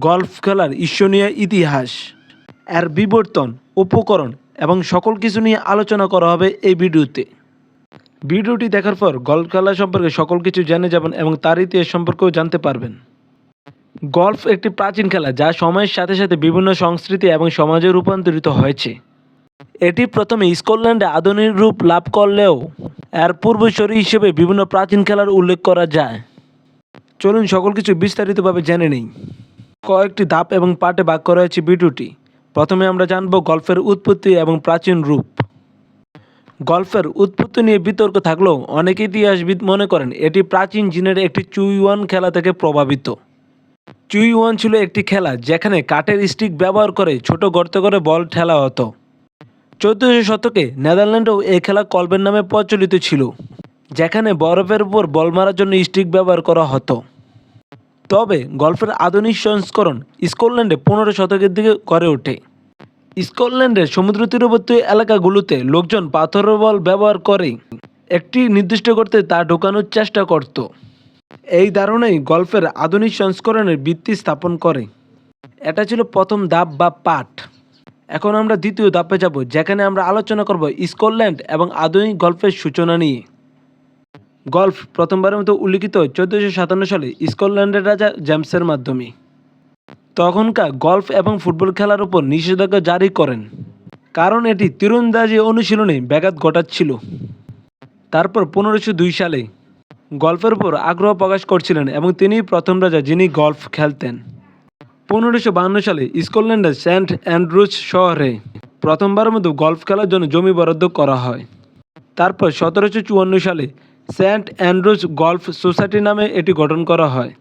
Golf খেলার ঈশ্বনীয় ইতিহাস, এর বিবর্তন, উপকরণ এবং সকল কিছু নিয়ে আলোচনা করা হবে এই ভিডিওতে। ভিডিওটি দেখার পর গল্ফ খেলা সম্পর্কে সকল কিছু জেনে যাবেন এবং তার ইতিহাস সম্পর্কেও জানতে পারবেন। গল্ফ একটি প্রাচীন খেলা যা সময়ের সাথে সাথে বিভিন্ন সংস্কৃতি এবং সমাজে রূপান্তরিত হয়েছে। এটি প্রথমে স্কটল্যান্ডে আধুনিক রূপ লাভ করলেও এর পূর্বসরী হিসেবে বিভিন্ন প্রাচীন খেলার উল্লেখ করা যায়। চলুন সকল কিছু বিস্তারিতভাবে জেনে নেই। কয়েকটি ধাপ এবং পার্টে ভাগ করা হয়েছে ভিডিওটি প্রথমে আমরা জানব গল্ফের উৎপত্তি এবং প্রাচীন রূপ। গল্ফের উৎপত্তি নিয়ে বিতর্ক থাকলেও অনেক ইতিহাসবিদ মনে করেন এটি প্রাচীন চীনের একটি চুইওয়ান খেলা থেকে প্রভাবিত। চুইওয়ান ছিল একটি খেলা যেখানে কাঠের স্টিক ব্যবহার করে ছোট গর্ত করে বল ঠেলা হতো। চোদ্দশো শতকে নেদারল্যান্ডেও এই খেলা কলবের নামে প্রচলিত ছিল, যেখানে বরফের উপর বল মারার জন্য স্টিক ব্যবহার করা হতো। তবে গল্ফের আধুনিক সংস্করণ স্কটল্যান্ডে পনেরো শতকের দিকে গড়ে ওঠে। স্কটল্যান্ডের সমুদ্র তীরবর্তী এলাকাগুলোতে লোকজন পাথরের বল ব্যবহার করে একটি নির্দিষ্ট করতে তা ঢোকানোর চেষ্টা করত। এই ধারণাই গল্ফের আধুনিক সংস্করণের ভিত্তি স্থাপন করে। এটা ছিল প্রথম ধাপ বা পাঠ। এখন আমরা দ্বিতীয় ধাপে যাব, যেখানে আমরা আলোচনা করব স্কটল্যান্ড এবং আধুনিক গল্ফের সূচনা নিয়ে। গল্ফ প্রথমবারের মতো উল্লিখিত চোদ্দোশো সাতান্ন সালে স্কটল্যান্ডের রাজা জেমসের মাধ্যমে। তখনকার গল্ফ এবং ফুটবল খেলার উপর নিষেধাজ্ঞা জারি করেন, কারণ এটি তীরন্দাজি অনুশীলনে ব্যাঘাত ঘটাচ্ছিল। তারপর পনেরোশো দুই সালে গল্ফের উপর আগ্রহ প্রকাশ করছিলেন এবং তিনি প্রথম রাজা যিনি গল্ফ খেলতেন। পনেরোশো বাহান্ন সালে স্কটল্যান্ডের সেন্ট অ্যান্ড্রুজ শহরে প্রথমবারের মতো গল্ফ খেলার জন্য জমি বরাদ্দ করা হয়। তারপর সতেরোশো চুয়ান্ন সালে সেন্ট অ্যান্ড্রুজ গল্ফ সোসাইটি নামে এটি গঠন করা হয়,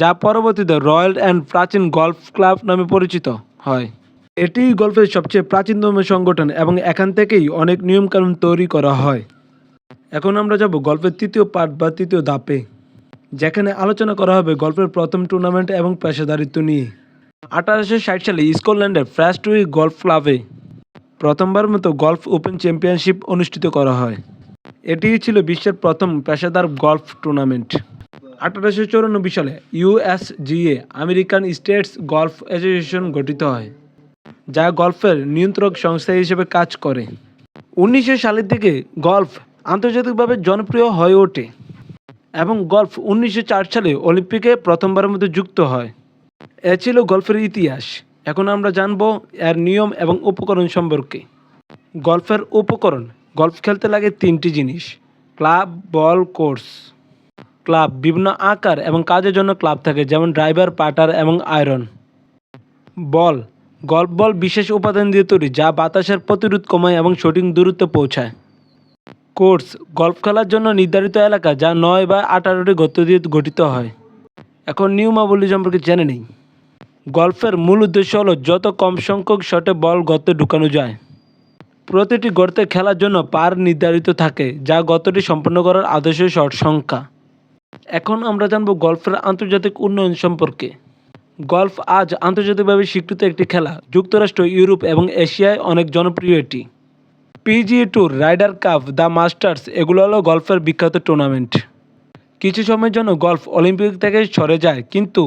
যা পরবর্তীতে রয়্যাল অ্যান্ড প্রাচীন গল্ফ ক্লাব নামে পরিচিত হয়। এটি গল্ফের সবচেয়ে প্রাচীনতম সংগঠন এবং এখান থেকেই অনেক নিয়মকানুন তৈরি করা হয়। এখন আমরা যাব গল্ফের তৃতীয় পার্ট বা তৃতীয় ধাপে, যেখানে আলোচনা করা হবে গল্ফের প্রথম টুর্নামেন্ট এবং পেশাদারিত্ব নিয়ে। আঠারোশো ষাট সালে স্কটল্যান্ডের ফ্রাস্টউই গল্ফ ক্লাবে প্রথমবার মতো গল্ফ ওপেন চ্যাম্পিয়নশিপ অনুষ্ঠিত করা হয়। এটি ছিল বিশ্বের প্রথম পেশাদার গল্ফ টুর্নামেন্ট। আঠারোশো চৌরানব্বই সালে USGA American states golf association গঠিত হয়, যা গল্ফের নিয়ন্ত্রক সংস্থা হিসেবে কাজ করে। উনিশশো সালের দিকে গল্ফ আন্তর্জাতিকভাবে জনপ্রিয় হয়ে ওঠে এবং গল্ফ উনিশশো চার সালে অলিম্পিকে প্রথমবারের মতো যুক্ত হয়। এ ছিল গল্ফের ইতিহাস। এখন আমরা জানব এর নিয়ম এবং উপকরণ সম্পর্কে। গল্ফের উপকরণ গল্ফ খেলতে লাগে তিনটি জিনিস, ক্লাব, বল, কোর্স। ক্লাব বিভিন্ন আকার এবং কাজের জন্য ক্লাব থাকে, যেমন ড্রাইভার, পাটার এবং আয়রন। বল, গল্ফ বল বিশেষ উপাদান দিয়ে তৈরি, যা বাতাসের প্রতিরোধ কমায় এবং সঠিক দূরত্বে পৌঁছায়। কোর্স, গল্ফ খেলার জন্য নির্ধারিত এলাকা, যা নয় বা আঠারোটি গর্ত দিয়ে গঠিত হয়। এখন নিয়মাবলী সম্পর্কে জেনে নেই। গল্ফের মূল উদ্দেশ্য হলো, যত কম সংখ্যক শটে বল গর্তে ঢুকানো যায়। প্রতিটি গর্তে খেলার জন্য পার নির্ধারিত থাকে, যা গর্তটি সম্পন্ন করার আদর্শ শট সংখ্যা। এখন আমরা জানব গল্ফের আন্তর্জাতিক উন্নয়ন সম্পর্কে। গল্ফ আজ আন্তর্জাতিকভাবে স্বীকৃত একটি খেলা, যুক্তরাষ্ট্র, ইউরোপ এবং এশিয়ায় অনেক জনপ্রিয় এটি। PGA Tour, Ryder Cup, the Masters, এগুলো হলো গল্ফের বিখ্যাত টুর্নামেন্ট। কিছু সময়ের জন্য গল্ফ অলিম্পিক থেকে সরে যায়, কিন্তু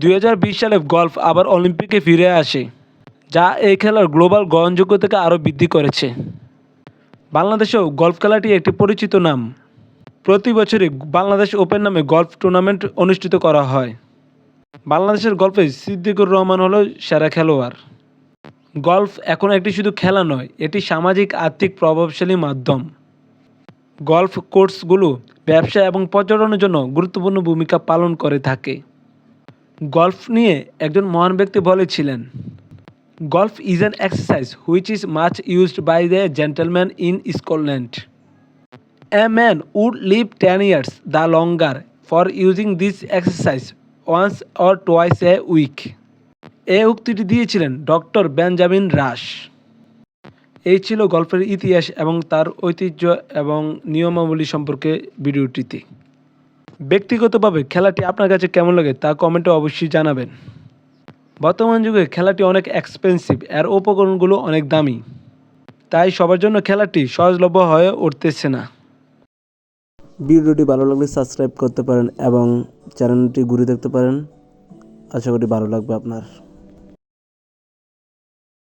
দু হাজার বিশ সালে গল্ফ আবার অলিম্পিকে ফিরে আসে। যা এই খেলার গ্লোবাল গ্রহণযোগ্যতাকে আরও বৃদ্ধি করেছে। বাংলাদেশেও গল্ফ খেলাটি একটি পরিচিত নাম। প্রতি বছরই বাংলাদেশ ওপেন নামে গল্ফ টুর্নামেন্ট অনুষ্ঠিত করা হয়। বাংলাদেশের গল্ফে সিদ্দিকুর রহমান হলো সেরা খেলোয়াড়। গল্ফ এখন একটি শুধু খেলা নয়, এটি সামাজিক, আর্থিক, প্রভাবশালী মাধ্যম। গল্ফ কোর্সগুলো ব্যবসা এবং পর্যটনের জন্য গুরুত্বপূর্ণ ভূমিকা পালন করে থাকে। গল্ফ নিয়ে একজন মহান ব্যক্তি বলেছিলেন golf is an exercise which is much used by the gentleman in Scotland A man would live 10 years the longer for using this exercise once or twice a week. এ উক্তিটি দিয়েছিলেন ডক্টর বেঞ্জামিন রাশ। এই ছিল গল্পের ইতিহাস এবং তার ঐতিহ্য এবং নিয়মাবলী সম্পর্কে ভিডিওটিতে। ব্যক্তিগতভাবে খেলাটি আপনার কাছে কেমন লাগে তা কমেন্টে অবশ্যই জানাবেন। বর্তমান যুগে খেলাটি অনেক এক্সপেন্সিভ এর উপকরণগুলো অনেক দামি। তাই সবার জন্য খেলাটি সহজলভ্য হয়ে উঠতেছে না। ভিডিওটি ভালো লাগলে সাবস্ক্রাইব করতে পারেন এবং চ্যানেলটি ঘুরে দেখতে পারেন। আশা করি ভালো লাগবে আপনার।